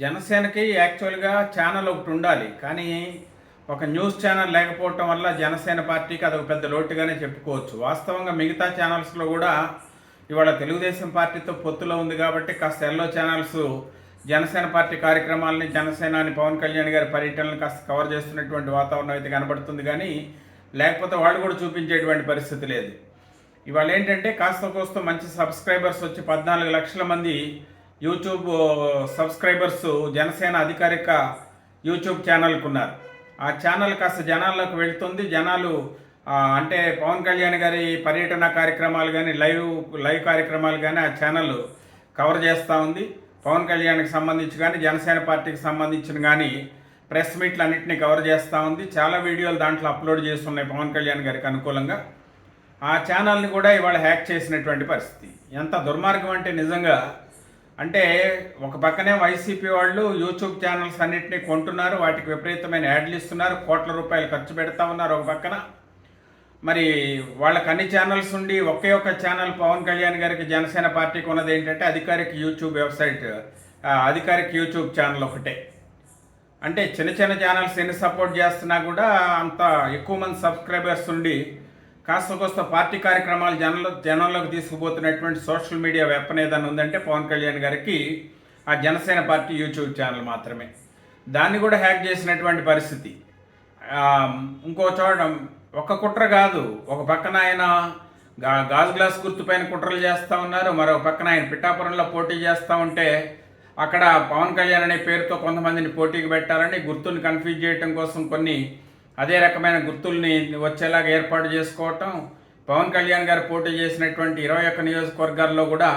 జనసేనకి యాక్చువల్గా ఛానల్ ఒకటి ఉండాలి. కానీ ఒక న్యూస్ ఛానల్ లేకపోవటం వల్ల జనసేన పార్టీకి అదొక పెద్ద లోటుగానే చెప్పుకోవచ్చు. వాస్తవంగా మిగతా ఛానల్స్లో కూడా ఇవాళ తెలుగుదేశం పార్టీతో పొత్తులో ఉంది కాబట్టి కాస్త ఎల్లో ఛానల్స్ జనసేన పార్టీ కార్యక్రమాలని జనసేనాని పవన్ కళ్యాణ్ గారి పర్యటనలు కాస్త కవర్ చేస్తున్నటువంటి వాతావరణం అయితే కనబడుతుంది కానీ లేకపోతే వాళ్ళు కూడా చూపించేటువంటి పరిస్థితి లేదు. ఇవాళ ఏంటంటే కాస్త కోస్త మంచి సబ్స్క్రైబర్స్ వచ్చి పద్నాలుగు లక్షల మంది యూట్యూబ్ సబ్స్క్రైబర్స్ జనసేన అధికారిక యూట్యూబ్ ఛానల్కి ఉన్నారు ఆ ఛానల్ కాస్త జనాల్లోకి వెళ్తుంది. జనాలు అంటే పవన్ కళ్యాణ్ గారి పర్యటన కార్యక్రమాలు కానీ లైవ్ లైవ్ కార్యక్రమాలు కానీ ఆ ఛానల్ కవర్ చేస్తూ ఉంది. పవన్ కళ్యాణ్కి సంబంధించి కానీ జనసేన పార్టీకి సంబంధించిన కానీ ప్రెస్ మీట్లు అన్నింటినీ కవర్ చేస్తూ ఉంది. చాలా వీడియోలు దాంట్లో అప్లోడ్ చేస్తున్నాయి పవన్ కళ్యాణ్ గారికి అనుకూలంగా. ఆ ఛానల్ని కూడా ఇవాళ హ్యాక్ చేసినటువంటి పరిస్థితి. ఎంత దుర్మార్గం అంటే నిజంగా అంటే ఒక పక్కనే వైసీపీ వాళ్ళు యూట్యూబ్ ఛానల్స్ అన్నింటినీ కొంటున్నారు వాటికి విపరీతమైన యాడ్లు ఇస్తున్నారు కోట్ల రూపాయలు ఖర్చు పెడతా ఉన్నారు ఒక పక్కన. మరి వాళ్ళకి అన్ని ఛానల్స్ ఉండి ఒకే ఒక ఛానల్ పవన్ కళ్యాణ్ గారికి జనసేన పార్టీకి ఉన్నది ఏంటంటే అధికారిక యూట్యూబ్ వెబ్సైట్ అధికారిక యూట్యూబ్ ఛానల్ ఒకటే. అంటే చిన్న చిన్న ఛానల్స్ ఎన్ని సపోర్ట్ చేస్తున్నా కూడా అంత ఎక్కువ మంది సబ్స్క్రైబర్స్ ఉండి కాస్త కోస్త పార్టీ కార్యక్రమాలు జనంలో జనంలోకి తీసుకుపోతున్నటువంటి సోషల్ మీడియా వెపన్ ఏదైనా ఉందంటే పవన్ కళ్యాణ్ గారికి ఆ జనసేన పార్టీ యూట్యూబ్ ఛానల్ మాత్రమే. దాన్ని కూడా హ్యాక్ చేసినటువంటి పరిస్థితి. ఇంకో చోట ఒక కుట్ర కాదు. ఒక పక్కన ఆయన గా గాజు గ్లాస్ గుర్తుపైన కుట్రలు చేస్తూ ఉన్నారు. మరో పక్కన ఆయన పిఠాపురంలో పోటీ చేస్తూ ఉంటే అక్కడ పవన్ కళ్యాణ్ అనే పేరుతో కొంతమందిని పోటీకి పెట్టాలని గుర్తుని కన్ఫ్యూజ్ చేయడం కోసం కొన్ని అదే రకమైన గుర్తుల్ని వచ్చేలాగా ఏర్పాటు చేసుకోవటం. పవన్ కళ్యాణ్ గారు పోటీ చేసినటువంటి ఇరవై ఒక్క నియోజకవర్గాల్లో కూడా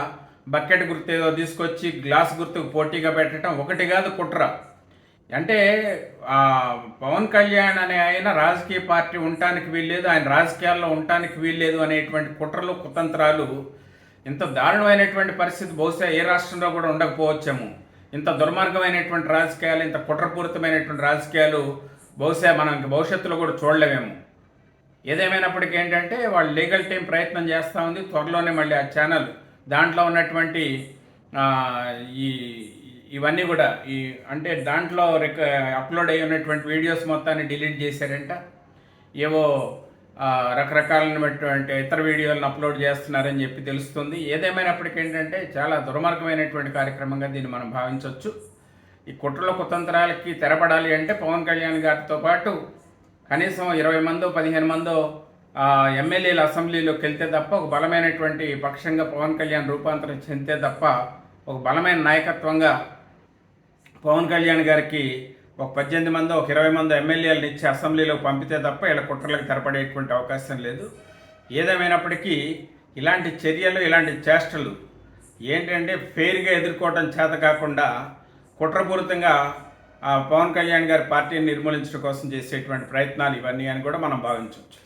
బకెట్ గుర్తు ఏదో తీసుకొచ్చి గ్లాస్ గుర్తుకు పోటీగా పెట్టడం ఒకటి కాదు కుట్ర. అంటే పవన్ కళ్యాణ్ అనే ఆయన రాజకీయ పార్టీ ఉండటానికి వీల్లేదు ఆయన రాజకీయాల్లో ఉండటానికి వీల్లేదు అనేటువంటి కుట్రలు కుతంత్రాలు ఇంత దారుణమైనటువంటి పరిస్థితి బహుశా ఏ రాష్ట్రంలో కూడా ఉండకపోవచ్చాము. ఇంత దుర్మార్గమైనటువంటి రాజకీయాలు ఇంత కుట్రపూరితమైనటువంటి రాజకీయాలు బహుశా మనం ఇంక భవిష్యత్తులో కూడా చూడలేమేమో. ఏదేమైనప్పటికీ ఏంటంటే వాళ్ళు లీగల్ టీం ప్రయత్నం చేస్తూ ఉంది. త్వరలోనే మళ్ళీ ఆ ఛానల్ దాంట్లో ఉన్నటువంటి ఈ ఇవన్నీ కూడా ఈ అంటే దాంట్లో రిక అప్లోడ్ అయి ఉన్నటువంటి వీడియోస్ మొత్తాన్ని డిలీట్ చేశారంట. ఏవో రకరకాలైనటువంటి ఇతర వీడియోలను అప్లోడ్ చేస్తున్నారని చెప్పి తెలుస్తుంది. ఏదేమైనప్పటికీ ఏంటంటే చాలా దుర్మార్గమైనటువంటి కార్యక్రమంగా దీన్ని మనం భావించవచ్చు ఈ కుట్రల కుతంత్రాలకి తెరపడాలి అంటే పవన్ కళ్యాణ్ గారితో పాటు కనీసం ఇరవై మందో పదిహేను మందో ఎమ్మెల్యేల ఎమ్మెల్యేలు అసెంబ్లీలోకి వెళ్తే తప్ప ఒక బలమైనటువంటి పక్షంగా పవన్ కళ్యాణ్ రూపాంతరం చెందితే తప్ప ఒక బలమైన నాయకత్వంగా పవన్ కళ్యాణ్ గారికి ఒక పద్దెనిమిది మంది ఒక ఇరవై మంది ఎమ్మెల్యేలను ఇచ్చి అసెంబ్లీలో పంపితే తప్ప ఇలా కుట్రలకు తెరపడేటువంటి అవకాశం లేదు. ఏదేమైనప్పటికీ ఇలాంటి చర్యలు ఇలాంటి చేష్టలు ఏంటంటే ఫెయిర్గా ఎదుర్కోవటం చేత కాకుండా కుట్రపూరితంగా ఆ, పవన్ కళ్యాణ్ గారి పార్టీని నిర్మూలించడం కోసం చేసేటువంటి ప్రయత్నాలు ఇవన్నీ అని కూడా మనం భావించవచ్చు.